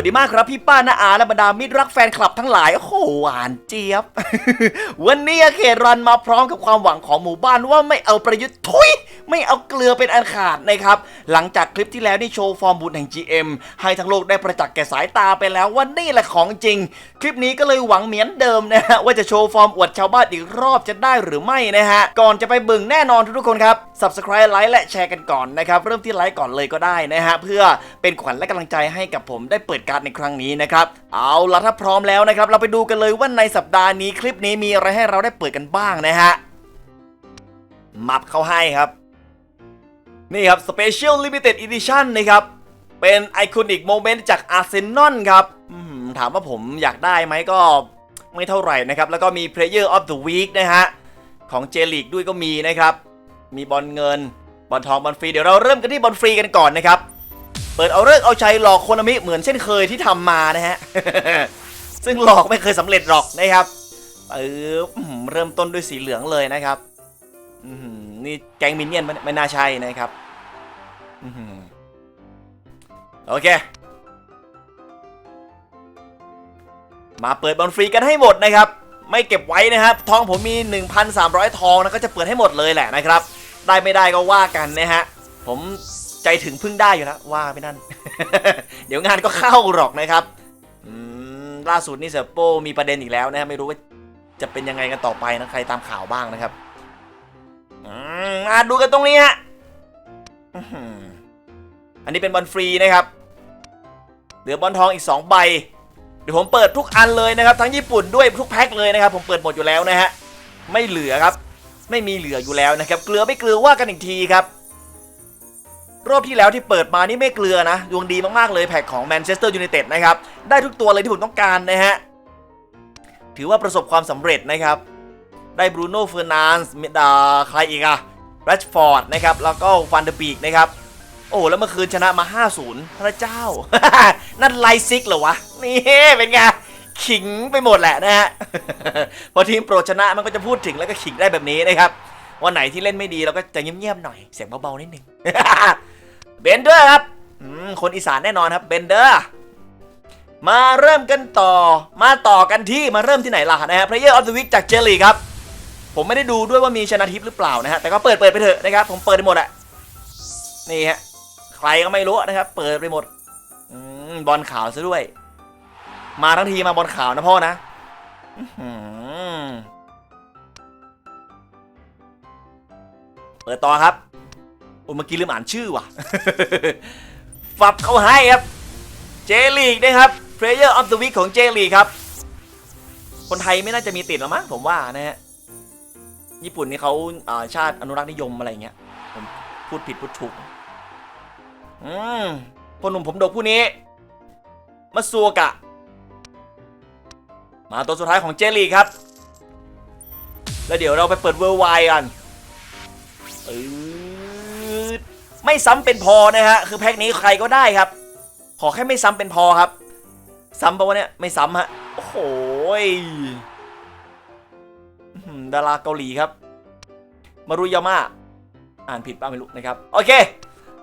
วัสดีมากครับพี่ป้านาอาและบรรดามิตรรักแฟนคลับทั้งหลายโอ้โหหวานเจี๊ยบ วันนี้อาเขตรันมาพร้อมกับความหวังของหมู่บ้านว่าไม่เอาประยุทธ์ทุย ไม่เอาเกลือเป็นอันขาดนะครับ หลังจากคลิปที่แล้วที่โชว์ฟอร์มบุญแห่ง GM ให้ทั้งโลกได้ประจักษ์แก่สายตาไปแล้วว่านี่แหละของจริง คลิปนี้ก็เลยหวังเหมือนเดิมนะฮะว่าจะโชว์ฟอร์มอวดชาวบ้านอีกรอบจะได้หรือไม่นะฮะก่อนจะไปบึ่งแน่นอนทุกๆคนครับ subscribe ไลค์และแชร์กันก่อนนะครับเริ่มที่ไลค์ก่อนเลยก็ได้นะฮะเพื่อเป็นขวัญและกำลังใจให้กับผมได้เปิดการดในครั้งนี้นะครับเอาละถ้าพร้อมแล้วนะครับเราไปดูกันเลยว่าในสัปดาห์นี้คลิปนี้มีอะไรให้เราได้เปิดกันบ้างนะฮะมับเข้าให้ครับ นี่ครับ Special Limited Edition นะครับ เป็นไอคอนิกโมเมนต์จากอาร์เซนอลครับถามว่าผมอยากได้ไหมก็ไม่เท่าไหร่นะครับ แล้วก็มี Player of the Week นะฮะ ของเจลีกด้วยก็มีนะครับ มีบอลเงิน บอลทอง บอลฟรี เดี๋ยวเราเริ่มกันที่บอลฟรีกันก่อนนะครับ เปิดเอาเลิกเอาชัยหลอกโคนามิเหมือนเช่นเคยที่ทำมานะฮะ ซึ่งหลอกไม่เคยสำเร็จหรอกนะครับเออเริ่มต้นด้วยสีเหลืองเลยนะครับอื นี่แก๊งมินเนี่ยนไม่ไม่น่าใช่นะครับโอเค มาเปิดบอลฟรีกันให้หมดนะครับ ไม่เก็บไว้นะครับ ทองผมมี 1,300 ทองนะก็จะเปิดให้หมดเลยแหละนะครับ ได้ไม่ได้ก็ว่ากันนะฮะ ผมใจถึงพึ่งได้อยู่แล้วว่าไปนั่น เดี๋ยวงานก็เข้าหรอกนะครับล่าสุดนี่เซอร์โปมีประเด็นอีกแล้วนะไม่รู้ว่าจะเป็นยังไงกันต่อไปนะใครตามข่าวบ้างนะครับ มาดูกันตรงนี้ฮะอันนี้เป็นบอลฟรีนะครับ เหลือบอลทองอีก 2 ใบ เดี๋ยวผมเปิดทุกอันเลยนะครับ ทั้งญี่ปุ่นด้วยทุกแพ็คเลยนะครับ ผมเปิดหมดอยู่แล้วนะฮะ ไม่เหลือครับ ไม่มีเหลืออยู่แล้วนะครับ เกลือไม่เกลือว่ากันอีกทีครับ รอบที่แล้วที่เปิดมานี่ไม่เกลือนะ ดวงดีมากๆเลยแพ็คของแมนเชสเตอร์ยูไนเต็ดนะครับ ได้ทุกตัวเลยที่ผมต้องการนะฮะ ถือว่าประสบความสำเร็จนะครับ ได้บรูโน่เฟอร์นานส์ดาใครอีกอะ รชฟอร์ดนะครับแล้วก็ฟันเดอร์บีกนะครับโอ้แล้วเมื่อคืนชนะมา 5-0 พระเจ้า นั่นไลซิกเหรอวะ นี่เป็นไงขิงไปหมดแหละนะฮะ พอทีมโปรดชนะมันก็จะพูดถึงแล้วก็ขิงได้แบบนี้นะครับ วันไหนที่เล่นไม่ดีเราก็จะเงียบๆหน่อย เสียงเบาๆนิดนึง เบนเดอร์ครับคนอีสานแน่นอนครับเบนเดอร์ มาเริ่มกันต่อ มาต่อกันที่มาเริ่มที่ไหนล่ะนะฮะ Player of the Week จากเจลลี่ครับ ผมไม่ได้ดูด้วยว่ามีชนะทิพย์หรือเปล่านะฮะแต่ก็เปิดเปิดไปเถอะนะครับ ผมเปิดไปหมดอะนี่ฮะใครก็ไม่รู้นะครับ เปิดไปหมดอมบอลขาวซะด้วย มาทั้งทีมาบอลขาวนะพ่อนะอเปิดต่อครับโอ้เมื่อกี้ลืมอ่านชื่อว่ะฝับเขาให้ครับเจลีกนะครับ Player of the Week ของเจลีกครับ คนไทยไม่น่าจะมีติดหรอมั้งผมว่านะฮะ ญี่ปุ่นนี่เขาาชาติอนุรักษ์นิยมอะไรเงี้ยผมพูดผิดพูดถูกอืมพ่อหนุ่มผมดกผู้นี้มาซัวกะ มาตัวสุดท้ายของเจลีครับ แล้วเดี๋ยวเราไปเปิดเวอร์ไวกันไม่ซ้ำเป็นพอนะฮะ คือแพ็คนี้ใครก็ได้ครับ ขอแค่ไม่ซ้ำเป็นพอครับ ซ้ำปะวะเนี่ย ไม่ซ้ำฮะ โอ้โหย ดาราเกาหลีครับ มารุยาม่าอ่านผิดป่ะไม่รู้นะครับ โอเค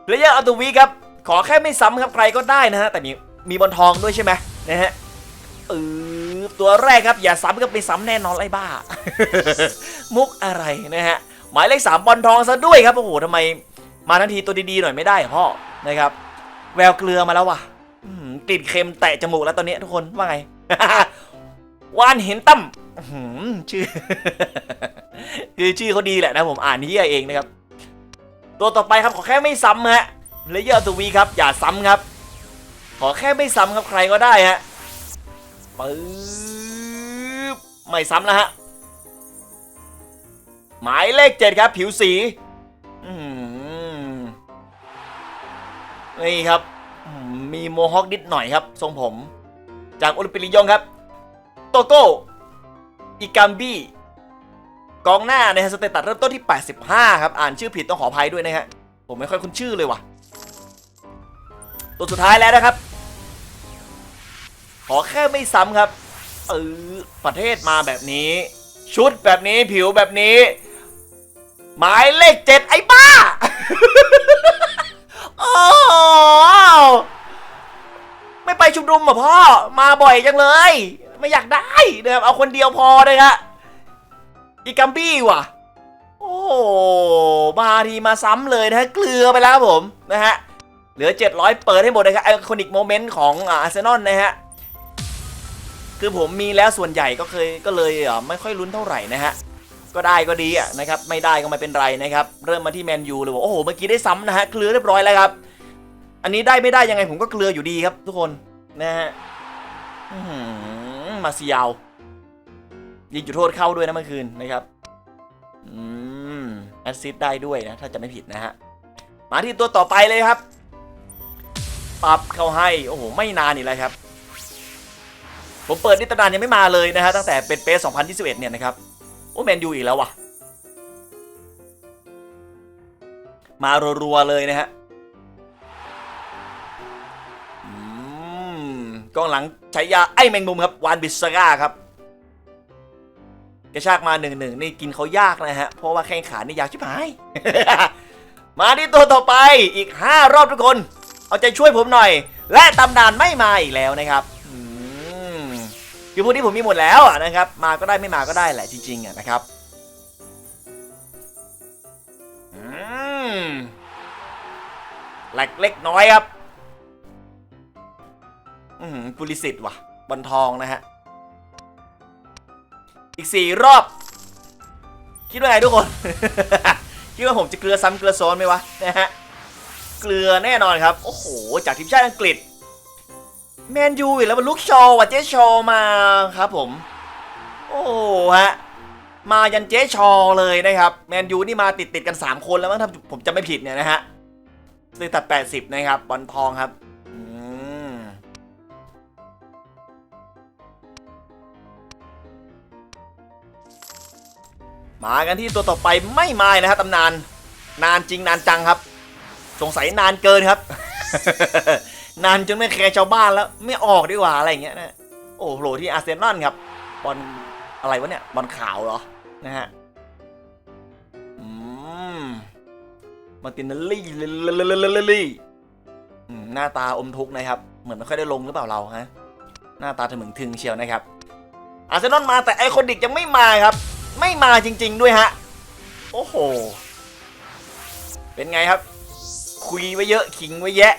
เพลเยอร์อัลตวีครับ ขอแค่ไม่ซ้ำครับใครก็ได้นะฮะ แต่มีมีบอลทองด้วยใช่ไหมนะฮะเออตัวแรกครับอย่าซ้ำก็ไปซ้ำแน่นอนไอ้บ้า มุกอะไรนะฮะ หมายเลขสามบอลทองซะด้วยครับ โอ้โหทำไม มาทันทีตัวดีๆหน่อยไม่ได้พ่อนะครับ แววเกลือมาแล้วว่ะกลิ่นเค็มแตะจมูกแล้วตอนนี้ทุกคนว่าไงวานเห็นตั้ม หือชื่อ คือชื่อเขาดีแหละนะผมอ่านที่เองนะครับ ตัวต่อไปครับขอแค่ไม่ซ้ำฮะเลเยอร์ตัววีครับ อย่าซ้ำครับ ขอแค่ไม่ซ้ำครับใครก็ได้ฮะปึ๊บไม่ซ้ำแล้วฮะ หมายเลขเจ็ดครับ ผิวสีนี่ครับ มีโมฮอคนิดหน่อยครับ ทรงผม จากโอลิมปิกลียงครับ โตโก้ อิกัมบี้กองหน้าในสเตตัสเริ่มต้นที่ 85 ครับ อ่านชื่อผิดต้องขออภัยด้วยนะฮะ ผมไม่ค่อยคุ้นชื่อเลยว่ะ ตัวสุดท้ายแล้วนะครับ ขอแค่ไม่ซ้ำครับ เออ ประเทศมาแบบนี้ ชุดแบบนี้ผิวแบบนี้ หมายเลขเจ็ดไอ้บ้า โอ้ไม่ไปชุมนุมอะพ่อ มาบ่อยจังเลย ไม่อยากได้นะครับเอาคนเดียวพอเลยครับอีกัมบี้ว่ะ โอ้มาทีมาซ้ำเลยนะฮะเกลือไปแล้วผมนะฮะเหลือ 700 เปิดให้หมดนะครับไอคอนิกโมเมนต์ของอาร์เซนอลนะฮะคือผมมีแล้วส่วนใหญ่ก็เคยก็เลยไม่ค่อยลุ้นเท่าไหร่นะฮะก็ได้ก็ดีอะนะครับไม่ได้ก็ไม่เป็นไรนะครับเริ่มมาที่แมนยูเลยบอกโอ้โหเมื่อกี้ได้ซ้ำนะฮะเกลือเรียบร้อยแล้วครับ อันนี้ได้ไม่ได้ยังไงผมก็เกลืออยู่ดีครับทุกคนนะฮะ มาเซียวยิงจุดโทษเข้าด้วยนะเมื่อคืนนะครับ อืมแอสซิดได้ด้วยนะ ถ้าจะไม่ผิดนะฮะ มาที่ตัวต่อไปเลยครับ ปรับเข้าให้ โอ้โห ไม่นานอีกแล้วครับ ผมเปิดนิตนานยังไม่มาเลยนะฮะ ตั้งแต่เป็นเปส2021 เนี่ยนะครับ โอ้แมนยูอีกแล้วว่ะ มารัวๆเลยนะฮะ กองหลังใช้ยาไอ้แมงมุมครับวานบิสก้าครับกระชากมาหนึ่งหนึ่งนี่กินเขายากนะฮะ เพราะว่าแข้งขานี่ยาวชิบหาย มาที่ตัวต่อไปอีก 5 รอบทุกคน เอาใจช่วยผมหน่อย และตำนานไม่มาอีกแล้วนะครับคือพวกนี้ผมมีหมดแล้วนะครับ มาก็ได้ไม่มาก็ได้แหละจริงๆอะนะครับแหลกเล็กน้อยครับ อืมปุริสิทธิ์ว่ะบอลทองนะฮะ อีกสี่รอบ คิดว่าไงทุกคน คิดว่าผมจะเกลือซ้ำเกลือซ้อนไหมวะนะฮะ เกลือแน่นอนครับ โอ้โห จากทีมชาติอังกฤษ แมนยูอีกแล้วมันลุกโชว์ว่ะเจ๊ชอมาครับผม โอ้โหฮะมายันเจ๊ชอเลยนะครับ แมนยูนี่มาติดติดกัน 3 คนแล้วมั้งถ้าผมจำไม่ผิดเนี่ยนะฮะเลยตัด 80 นะครับบอลทองครับ มากันที่ตัวต่อไปไม่มายนะฮะตำนาน นานจริงนานจังครับ สงสัยนานเกินครับ นานจนไม่แคร์ชาวบ้านแล้ว ไม่ออกดีกว่าอะไรอย่างเงี้ยนะโอ้โหที่อาร์เซนอลครับบอลอะไรวะเนี่ยบอลขาวเหรอนะฮะอืมมาตินเนลลี่ลี่อืมหน้าตาอมทุกนะครับ เหมือนไม่ค่อยได้ลงหรือเปล่าเราฮะหน้าตาถึงมึงถึงเชียวนะครับอาร์เซนอลมาแต่ไอคอนิกยังไม่มาครับ ไม่มาจริง ๆ ด้วยฮะ โอ้โห เป็นไงครับ คุยไว้เยอะขิงไว้แยะ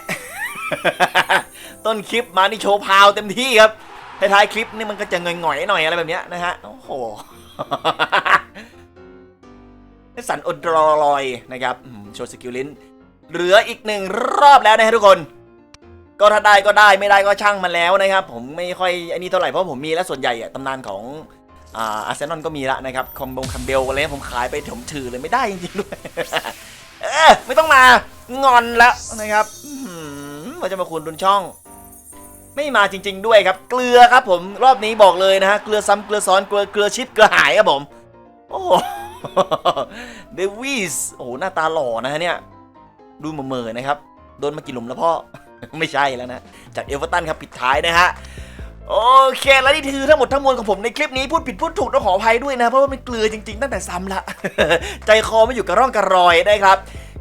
ต้นคลิปมานี่โชว์พาวเต็มที่ครับท้ายๆคลิปนี่มันก็จะหง่อยๆหน่อยอะไรแบบเนี้ยนะฮะ โอ้โหสันอดรอลอยนะครับโชว์สกิลลิ้น เหลืออีกหนึ่งรอบแล้วนะฮะทุกคน ก็ถ้าได้ก็ได้ไม่ได้ก็ช่างมันแล้วนะครับ ผมไม่ค่อยอันนี้เท่าไหร่เพราะผมมีแล้วส่วนใหญ่อะตำนานของ อาร์เซนอลก็มีละนะครับคอมบงคัมเบลอะไรผมขายไปถมถือเลยไม่ได้จริงๆด้วยเออไม่ต้องมางอนแล้วนะครับว่าจะมาคุณดุนช่อง ไม่มาจริง ๆ ด้วยครับ เกลือครับผมรอบนี้บอกเลยนะฮะเกลือซ้ำเกลือซ้อนเกลือเกลือชิดเกลือหายครับผม โอ้เดวิสโอ้โหหน้าตาหล่อนะฮะเนี่ยดูเหม่อๆนะครับ โดนมากี่หลุมแล้วพ่อ ไม่ใช่แล้วนะ จากเอเวอร์ตันครับปิดท้ายนะฮะ โอเค แล้วนี่คือทั้งหมดทั้งมวลของผมในคลิปนี้พูดผิดพูดถูกต้องขออภัยด้วยนะ เพราะว่ามันเกลือจริงๆ ตั้งแต่ซ้ำละ ใจคอไม่อยู่กับร่องกระรอยนะครับ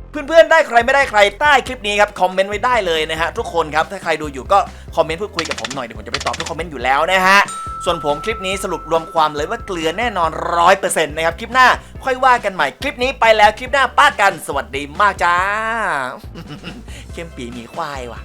เพื่อนๆ ได้ใครไม่ได้ใครใต้คลิปนี้ครับ คอมเมนต์ไว้ได้เลยนะฮะ ทุกคนครับ ถ้าใครดูอยู่ก็คอมเมนต์พูดคุยกับผมหน่อย เดี๋ยวผมจะไปตอบทุกคอมเมนต์อยู่แล้วนะฮะ ส่วนผมคลิปนี้สรุปรวมความเลยว่าเกลือแน่นอนร้อยเปอร์เซ็นต์นะครับคลิปหน้าค่อยว่ากันใหม่คลิปนี้ไปแล้วคลิปหน้าป้ากันสวัสดีมากจ้า เข้มปีมีควายว่ะ